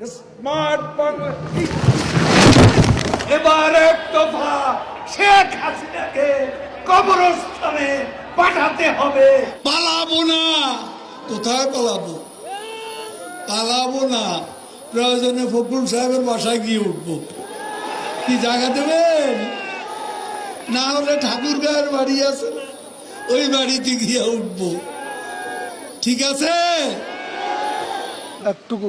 Smart এবার এক দফা শেখ হাসিনাকে কবরস্থানে পাঠাতে হবে। পালাবো না। কোথায় পালাবো? পালাবো না। প্রয়োজনে ফখরুল সাহেবের বাসায় গিয়ে উঠবো। কি জায়গা দেবেন? না হলে ঠাকুর গায়ের বাড়ি আছে ওই বাড়িতে গিয়ে উঠবো। ঠিক আছে? একটুকু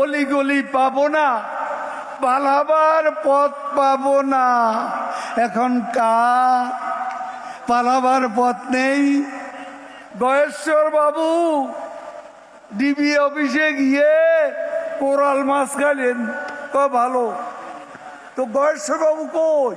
অলিগলি পাবো না, পালাবার পথ পাবো না। এখন কার পালাবার পথ নেই। গয়েশ্বর বাবু, ডিবি অফিসে গিয়ে কোরাল মাছ খাইলেন। ক ভালো? তো গয়েশ্বর বাবু কই?